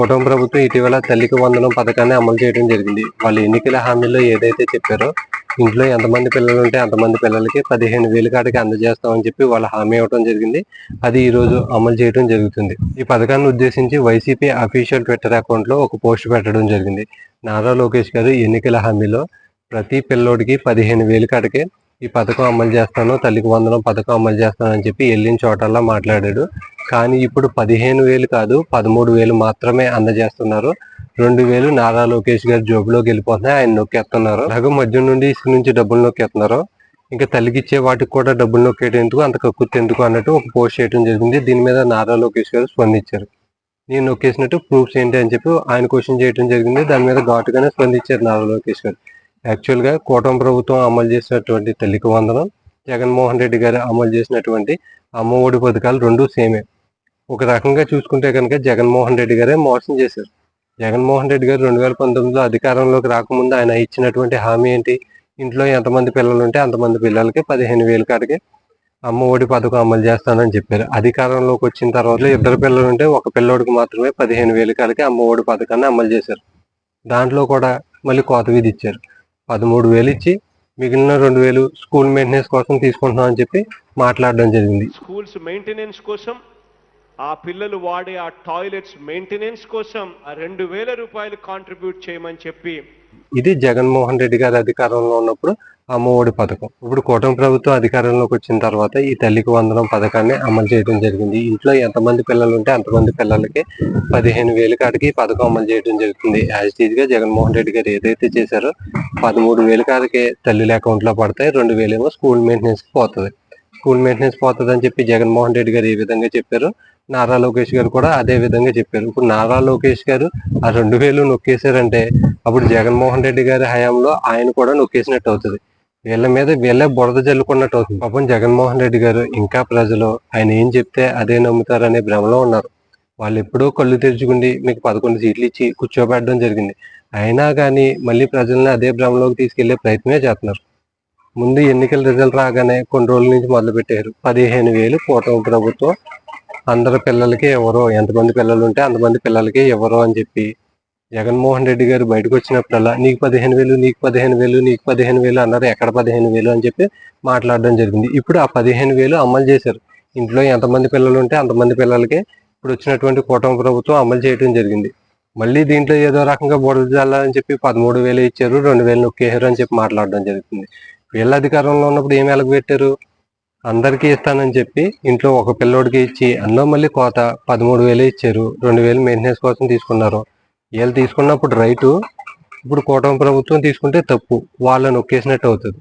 కుటుంబ ప్రభుత్వం ఇటీవల తల్లికి వందనం పథకాన్ని అమలు చేయడం జరిగింది. వాళ్ళు ఎన్నికల హామీలో ఏదైతే చెప్పారో ఇంట్లో ఎంతమంది పిల్లలు ఉంటే అంతమంది పిల్లలకి పదిహేను వేలు కాడికి అందజేస్తామని చెప్పి వాళ్ళ హామీ ఇవ్వడం జరిగింది. అది ఈరోజు అమలు చేయడం జరుగుతుంది. ఈ పథకాన్ని ఉద్దేశించి వైసీపీ అఫీషియల్ ట్విట్టర్ అకౌంట్లో ఒక పోస్ట్ పెట్టడం జరిగింది. నారా లోకేష్ గారు ఎన్నికల హామీలో ప్రతి పిల్లోడికి పదిహేను వేలు కాడికి ఈ పథకం అమలు చేస్తాను తల్లికి వందనం పథకం అమలు చేస్తాను అని చెప్పి వెళ్ళిన చోటల్లా మాట్లాడాడు. కానీ ఇప్పుడు పదిహేను వేలు కాదు పదమూడు వేలు మాత్రమే అందజేస్తున్నారు. రెండు వేలు నారా లోకేష్ గారి జోబులోకి వెళ్ళిపోతున్నాయి ఆయన నొక్కేస్తున్నారు. అలాగే మధ్య నుండి ఇసుక నుంచి డబ్బులు నొక్కేస్తున్నారు. ఇంకా తల్లికిచ్చే వాటికి కూడా డబ్బులు నొక్కేటెందుకు అంత కక్కుర్తి ఎందుకు అన్నట్టు ఒక పోస్ట్ చేయడం జరిగింది. దీని మీద నారా లోకేష్ గారు స్పందించారు. నేను నొక్కేసినట్టు ప్రూఫ్స్ ఏంటి అని చెప్పి ఆయన క్వశ్చన్ చేయడం జరిగింది. దాని మీద ఘాటుగానే స్పందించారు నారా లోకేష్ గారు. యాక్చువల్గా కూటమి ప్రభుత్వం అమలు చేసినటువంటి తల్లికి వందనం జగన్మోహన్ రెడ్డి గారు అమలు చేసినటువంటి అమ్మ ఒడి పథకాలు రెండు సేమే. ఒక రకంగా చూసుకుంటే కనుక జగన్మోహన్ రెడ్డి గారే మోసం చేశారు. జగన్మోహన్ రెడ్డి గారు రెండు వేల పంతొమ్మిదిలో అధికారంలోకి రాకముందు ఆయన ఇచ్చినటువంటి హామీ ఏంటి? ఇంట్లో ఎంతమంది పిల్లలు ఉంటే అంతమంది పిల్లలకి పదిహేను వేలు కాడికి అమ్మ ఒడి పథకం అమలు చేస్తానని చెప్పారు. అధికారంలోకి వచ్చిన తర్వాత ఇద్దరు పిల్లలు ఉంటే ఒక పిల్లోడికి మాత్రమే పదిహేను వేలు కాడికి అమ్మ ఒడి పథకాన్ని అమలు చేశారు. దాంట్లో కూడా మళ్ళీ కోత విధి ఇచ్చారు. పదమూడు వేలు ఇచ్చి మిగిలిన రెండు వేలు స్కూల్ మెయింటెనెన్స్ కోసం తీసుకుంటున్నామని చెప్పి మాట్లాడడం జరిగింది. స్కూల్స్ మెయింటెనెన్స్ కోసం ఆ పిల్లలు వాడే ఆ టాయిలెట్స్ మెయింటెనెన్స్ కోసం ఆ రెండు వేల రూపాయలు కాంట్రిబ్యూట్ చేయమని చెప్పి ఇది జగన్మోహన్ రెడ్డి గారు అధికారంలో ఉన్నప్పుడు అమ్మఒడి పథకం. ఇప్పుడు కూటమి ప్రభుత్వం అధికారంలోకి వచ్చిన తర్వాత ఈ తల్లికి వందనం పథకాన్ని అమలు చేయడం జరిగింది. ఇంట్లో ఎంతమంది పిల్లలు ఉంటే అంతమంది పిల్లలకి పదిహేను వేలు కాడికి ఈ పథకం అమలు చేయడం జరుగుతుంది. యాజ్ టీజ్గా జగన్మోహన్ రెడ్డి గారు ఏదైతే చేశారో పదమూడు వేలు కాడికి తల్లుల అకౌంట్లో పడతాయి రెండు వేలేమో స్కూల్ మెయింటెనెన్స్కి పోతుంది స్కూల్ మెయింటెనెన్స్ పోతుంది అని చెప్పి జగన్మోహన్ రెడ్డి గారు ఏ విధంగా చెప్పారు? నారా లోకేష్ గారు కూడా అదే విధంగా చెప్పారు. ఇప్పుడు నారా లోకేష్ గారు ఆ రెండు వేలు నొక్కేశారంటే అప్పుడు జగన్మోహన్ రెడ్డి గారి హయాంలో ఆయన కూడా నొక్కేసినట్టు అవుతుంది. వీళ్ళ మీద వీళ్ళే బురద జల్లుకున్నట్టు అవుతుంది. పాపం జగన్మోహన్ రెడ్డి గారు ఇంకా ప్రజలు ఆయన ఏం చెప్తే అదే నమ్ముతారనే భ్రమలో ఉన్నారు. వాళ్ళు ఎప్పుడో కళ్ళు తెరుచుకుండి మీకు పదకొండు సీట్లు ఇచ్చి కూర్చోబెట్టడం జరిగింది. అయినా కానీ మళ్ళీ ప్రజల్ని అదే భ్రమలోకి తీసుకెళ్ళే ప్రయత్నమే చేస్తున్నారు. ముందు ఎన్నికల రిజల్ట్ రాగానే కొన్ని రోజుల నుంచి మొదలుపెట్టారు. పదిహేను వేలు కూటమి ప్రభుత్వం అందరి పిల్లలకి ఎవరో ఎంతమంది పిల్లలు ఉంటే అంతమంది పిల్లలకి ఎవరో అని చెప్పి జగన్మోహన్ రెడ్డి గారు బయటకు వచ్చినప్పుడల్లా నీకు పదిహేను వేలు నీకు పదిహేను వేలు నీకు పదిహేను వేలు అన్నారు ఎక్కడ పదిహేను వేలు? అని చెప్పి మాట్లాడడం జరిగింది. ఇప్పుడు ఆ పదిహేను వేలు అమలు చేశారు. ఇంట్లో ఎంతమంది పిల్లలు ఉంటే అంతమంది పిల్లలకి ఇప్పుడు వచ్చినటువంటి కూటమి ప్రభుత్వం అమలు చేయడం జరిగింది. మళ్ళీ దీంట్లో ఏదో రకంగా బుడద జల్లాలని చెప్పి పదమూడు వేలు ఇచ్చారు రెండు వేలు నొక్కేశారు అని చెప్పి మాట్లాడడం జరుగుతుంది. వీళ్ళ అధికారంలో ఉన్నప్పుడు ఏం ఎలాగ పెట్టారు అందరికీ ఇస్తానని చెప్పి ఇంట్లో ఒక పిల్లోడికి ఇచ్చి అందులో మళ్ళీ కోత పదమూడు వేలు ఇచ్చారు. రెండు వేలు మెయింటెనెన్స్ కోసం తీసుకున్నారు. వీళ్ళు తీసుకున్నప్పుడు రైటు ఇప్పుడు కూటమి ప్రభుత్వం తీసుకుంటే తప్పు. వాళ్ళని నొక్కేసినట్టు అవుతుంది.